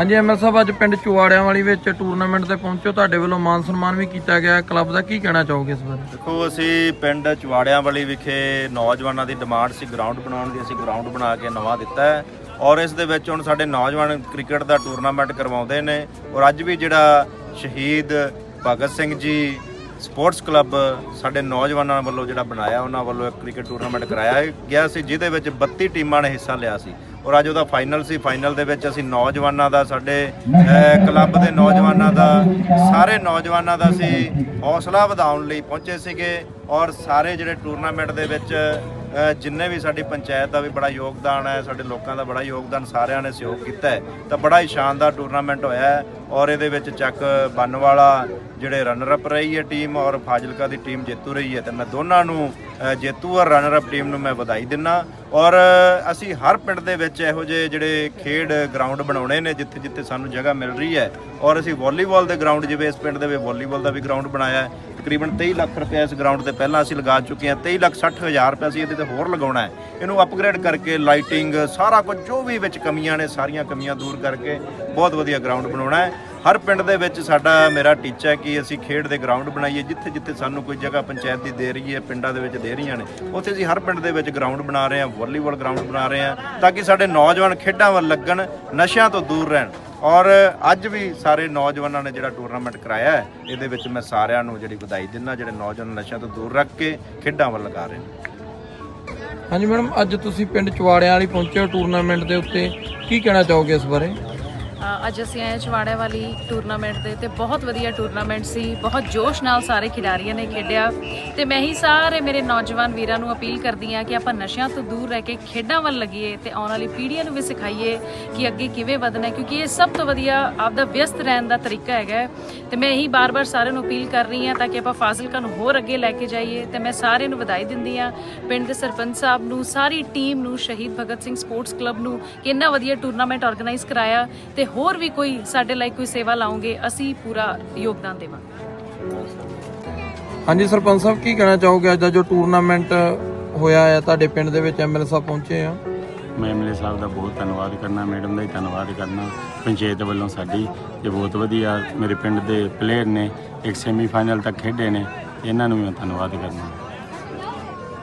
ਹਾਂਜੀ ਐਮਐਲ ਸਾਹਿਬ ਅੱਜ ਪਿੰਡ ਚੁਆੜਿਆਂ ਵਾਲੀ ਵਿੱਚ ਟੂਰਨਾਮੈਂਟ ਤੇ ਪਹੁੰਚੋ ਤੁਹਾਡੇ ਵੱਲੋਂ ਮਾਨ ਸਨਮਾਨ ਵੀ ਕੀਤਾ ਗਿਆ। ਕਲੱਬ ਦਾ ਕੀ ਕਹਿਣਾ ਚਾਹੋਗੇ ਇਸ ਬਾਰੇ? ਦੇਖੋ, ਅਸੀਂ ਪਿੰਡ ਚੁਆੜਿਆਂ ਵਾਲੀ ਵਿਖੇ ਨੌਜਵਾਨਾਂ ਦੀ ਡਿਮਾਂਡ ਸੀ। ਗਰਾਊਂਡ ਬਣਾਉਣ ਦੀ ਅਸੀਂ ਗਰਾਊਂਡ ਬਣਾ ਕੇ ਨਵਾਂ ਦਿੱਤਾ ਹੈ। ਔਰ ਇਸ ਦੇ ਵਿੱਚ ਹੁਣ ਸਾਡੇ ਨੌਜਵਾਨ ਕ੍ਰਿਕਟ ਦਾ ਟੂਰਨਾਮੈਂਟ ਕਰਵਾਉਂਦੇ ਨੇ। ਔਰ ਅੱਜ ਵੀ ਜਿਹੜਾ ਸ਼ਹੀਦ ਭਗਤ ਸਿੰਘ ਜੀ ਸਪੋਰਟਸ ਕਲੱਬ ਸਾਡੇ ਨੌਜਵਾਨਾਂ ਵੱਲੋਂ ਜਿਹੜਾ ਬਣਾਇਆ, ਉਹਨਾਂ ਵੱਲੋਂ ਇੱਕ ਕ੍ਰਿਕਟ ਟੂਰਨਾਮੈਂਟ ਕਰਾਇਆ ਗਿਆ ਸੀ, ਜਿਹਦੇ ਵਿੱਚ 32 ਟੀਮਾਂ ਨੇ ਹਿੱਸਾ ਲਿਆ ਸੀ। ਔਰ ਅੱਜ ਉਹਦਾ ਫਾਈਨਲ ਸੀ। ਫਾਈਨਲ ਦੇ ਵਿੱਚ ਅਸੀਂ ਨੌਜਵਾਨਾਂ ਦਾ, ਸਾਡੇ ਕਲੱਬ ਦੇ ਨੌਜਵਾਨਾਂ ਦਾ, ਸਾਰੇ ਨੌਜਵਾਨਾਂ ਦਾ ਅਸੀਂ ਹੌਸਲਾ ਵਧਾਉਣ ਲਈ ਪਹੁੰਚੇ ਸੀਗੇ। ਔਰ ਸਾਰੇ ਜਿਹੜੇ ਟੂਰਨਾਮੈਂਟ ਦੇ ਵਿੱਚ ਜਿੰਨੇ ਵੀ ਸਾਡੀ ਪੰਚਾਇਤ ਦਾ ਵੀ ਬੜਾ ਯੋਗਦਾਨ ਹੈ, ਸਾਡੇ ਲੋਕਾਂ ਦਾ ਬੜਾ ਯੋਗਦਾਨ ਸਾਰਿਆਂ ਨੇ ਸਹਿਯੋਗ ਕੀਤਾ ਤਾਂ ਬੜਾ ਹੀ ਸ਼ਾਨਦਾਰ ਟੂਰਨਾਮੈਂਟ ਹੋਇਆ ਔਰ ਇਹਦੇ ਵਿੱਚ ਚੱਕ ਬੰਨਵਾਲਾ ਜਿਹੜੇ ਰਨਰ ਅਪ ਰਹੀ ਹੈ ਟੀਮ ਔਰ ਫਾਜ਼ਿਲਕਾ ਦੀ ਟੀਮ ਜੇਤੂ ਰਹੀ ਹੈ, ਤੇ ਮੈਂ ਦੋਨਾਂ ਨੂੰ ਜੇਤੂ ਔਰ ਰਨਰ ਅਪ ਟੀਮ ਨੂੰ ਮੈਂ ਵਧਾਈ ਦਿੰਨਾ। ਔਰ ਅਸੀਂ ਹਰ ਪਿੰਡ ਦੇ ਵਿੱਚ ਇਹੋ ਜਿਹੇ ਜਿਹੜੇ ਖੇਡ ਗਰਾਊਂਡ ਬਣਾਉਣੇ ਨੇ ਜਿੱਥੇ ਜਿੱਥੇ ਸਾਨੂੰ ਜਗ੍ਹਾ ਮਿਲ ਰਹੀ ਹੈ। ਔਰ ਅਸੀਂ ਵਾਲੀਬਾਲ ਦੇ ਗਰਾਊਂਡ ਜਿਵੇਂ ਇਸ ਪਿੰਡ ਦੇ ਵਿੱਚ ਵਾਲੀਬਾਲ ਦਾ ਵੀ ਗਰਾਊਂਡ ਬਣਾਇਆ ਹੈ, ਤਕਰੀਬਨ 23 ਲੱਖ ਰੁਪਏ ਇਸ ਗਰਾਊਂਡ ਤੇ ਪਹਿਲਾਂ ਅਸੀਂ ਲਗਾ ਚੁੱਕੇ ਹਾਂ 23 ਲੱਖ 60 ਹਜ਼ਾਰ ਰੁਪਏ ਅਸੀਂ ਇਹਦੇ ਤੇ ਹੋਰ ਲਗਾਉਣਾ ਹੈ। ਇਹਨੂੰ ਅਪਗ੍ਰੇਡ ਕਰਕੇ ਲਾਈਟਿੰਗ ਸਾਰਾ ਕੁਝ ਜੋ ਵੀ ਵਿੱਚ ਕਮੀਆਂ ਨੇ, ਸਾਰੀਆਂ ਕਮੀਆਂ ਦੂਰ ਕਰਕੇ ਬਹੁਤ ਵਧੀਆ ਗਰਾਊਂਡ ਬਣਾਉਣਾ ਹੈ। ਹਰ ਪਿੰਡ ਦੇ ਵਿੱਚ ਸਾਡਾ ਮੇਰਾ ਟੀਚਾ ਹੈ ਕਿ ਅਸੀਂ ਖੇਡ ਦੇ ਗਰਾਊਂਡ ਬਣਾਈਏ, ਜਿੱਥੇ ਜਿੱਥੇ ਸਾਨੂੰ ਕੋਈ ਜਗ੍ਹਾ ਪੰਚਾਇਤ ਦੀ ਦੇ ਰਹੀ ਹੈ, ਪਿੰਡਾਂ ਦੇ ਵਿੱਚ ਦੇ ਰਹੀਆਂ ਨੇ, ਉੱਥੇ ਅਸੀਂ ਹਰ ਪਿੰਡ ਦੇ ਵਿੱਚ ਗਰਾਊਂਡ ਬਣਾ ਰਹੇ ਹਾਂ, ਵਾਲੀਬਾਲ ਗਰਾਊਂਡ ਬਣਾ ਰਹੇ ਹਾਂ, ਤਾਂ ਕਿ ਸਾਡੇ ਨੌਜਵਾਨ ਖੇਡਾਂ ਵੱਲ ਲੱਗਣ, ਨਸ਼ਿਆਂ ਤੋਂ ਦੂਰ ਰਹਿਣ। ਔਰ ਅੱਜ ਵੀ ਸਾਰੇ ਨੌਜਵਾਨਾਂ ਨੇ ਜਿਹੜਾ ਟੂਰਨਾਮੈਂਟ ਕਰਾਇਆ ਹੈ, ਇਹਦੇ ਵਿੱਚ ਮੈਂ ਸਾਰਿਆਂ ਨੂੰ ਜਿਹੜੀ ਵਧਾਈ ਦਿੰਦਾ, ਜਿਹੜੇ ਨੌਜਵਾਨ ਨਸ਼ਿਆਂ ਤੋਂ ਦੂਰ ਰੱਖ ਕੇ ਖੇਡਾਂ ਵੱਲ ਲਗਾ ਰਹੇ ਨੇ। ਹਾਂਜੀ ਮੈਡਮ, ਅੱਜ ਤੁਸੀਂ ਪਿੰਡ ਚੁਆੜਿਆਂ ਵਾਲੀ ਪਹੁੰਚੇ ਹੋ ਟੂਰਨਾਮੈਂਟ ਦੇ ਉੱਤੇ। ਕੀ ਕਹਿਣਾ ਚਾਹੋਗੇ ਇਸ ਬਾਰੇ? ਅੱਜ ਅਸੀਂ ਆਏ ਚਵਾੜੇ ਵਾਲੀ ਟੂਰਨਾਮੈਂਟ ਦੇ ਤੇ ਬਹੁਤ ਵਧੀਆ ਟੂਰਨਾਮੈਂਟ ਸੀ ਬਹੁਤ ਜੋਸ਼ ਨਾਲ ਸਾਰੇ ਖਿਡਾਰੀਆਂ ਨੇ ਖੇਡਿਆ ਤੇ ਮੈਂ ਹੀ ਸਾਰੇ ਮੇਰੇ ਨੌਜਵਾਨ ਵੀਰਾਂ ਨੂੰ ਅਪੀਲ ਕਰਦੀ ਆ ਕਿ ਆਪਾਂ ਨਸ਼ਿਆਂ ਤੋਂ ਦੂਰ ਰਹਿ ਕੇ ਖੇਡਾਂ ਵੱਲ ਲੱਗੀਏ ਤੇ ਆਉਣ ਵਾਲੀ ਪੀੜ੍ਹੀਆਂ ਨੂੰ ਵੀ ਸਿਖਾਈਏ ਕਿ ਅੱਗੇ ਕਿਵੇਂ ਵਧਣਾ ਹੈ, ਕਿਉਂਕਿ ਇਹ ਸਭ ਤੋਂ ਵਧੀਆ ਆਪਦਾ ਵਿਅਸਤ ਰਹਿਣ ਦਾ ਤਰੀਕਾ ਹੈਗਾ ਹੈ। ਤੇ ਮੈਂ ਇਹੀ ਬਾਰ-ਬਾਰ ਸਾਰਿਆਂ ਨੂੰ ਅਪੀਲ ਕਰ ਰਹੀ ਹਾਂ ਤਾਂ ਕਿ ਆਪਾਂ ਫਾਜ਼ਿਲਕਾ ਨੂੰ ਹੋਰ ਅੱਗੇ ਲੈ ਕੇ ਜਾਈਏ ਤੇ ਮੈਂ ਸਾਰਿਆਂ ਨੂੰ ਵਧਾਈ ਦਿੰਦੀ ਆ ਪਿੰਡ ਦੇ ਸਰਪੰਚ ਸਾਹਿਬ ਨੂੰ ਸਾਰੀ ਟੀਮ ਨੂੰ ਸ਼ਹੀਦ ਭਗਤ ਸਿੰਘ ਸਪੋਰਟਸ ਕਲੱਬ ਨੂੰ ਕਿ ਇੰਨਾ ਵਧੀਆ ਟੂਰਨਾਮੈਂਟ ਆਰਗੇਨਾਈਜ਼ ਕਰਾਇਆ ਤੇ ਹੋਰ ਵੀ ਕੋਈ ਸਾਡੇ ਲਈ ਕੋਈ ਸੇਵਾ ਲਾਉਂਗੇ ਅਸੀਂ ਪੂਰਾ ਯੋਗਦਾਨ ਦੇਵਾਂਗੇ। ਹਾਂਜੀ ਸਰਪੰਚ ਸਾਹਿਬ ਕੀ ਕਹਿਣਾ ਚਾਹੋਗੇ? ਅੱਜ ਦਾ ਜੋ ਟੂਰਨਾਮੈਂਟ ਹੋਇਆ ਹੈ ਤੁਹਾਡੇ ਪਿੰਡ ਦੇ ਵਿੱਚ ਐਮਐਲ ਸਾਹਿਬ ਪਹੁੰਚੇ ਆ। ਮੈਂ ਐਮਐਲਏ ਸਾਹਿਬ ਦਾ ਬਹੁਤ ਧੰਨਵਾਦ ਕਰਨਾ ਮੈਡਮ ਦਾ ਹੀ ਧੰਨਵਾਦ ਕਰਨਾ। ਪੰਚਾਇਤ ਵੱਲੋਂ ਸਾਡੀ ਇਹ ਬਹੁਤ ਵਧੀਆ ਮੇਰੇ ਪਿੰਡ ਦੇ ਪਲੇਅਰ ਨੇ ਇੱਕ ਸੈਮੀਫਾਈਨਲ ਤੱਕ ਖੇਡੇ ਨੇ ਇਹਨਾਂ ਨੂੰ ਵੀ ਮੈਂ ਧੰਨਵਾਦ ਕਰਨਾ।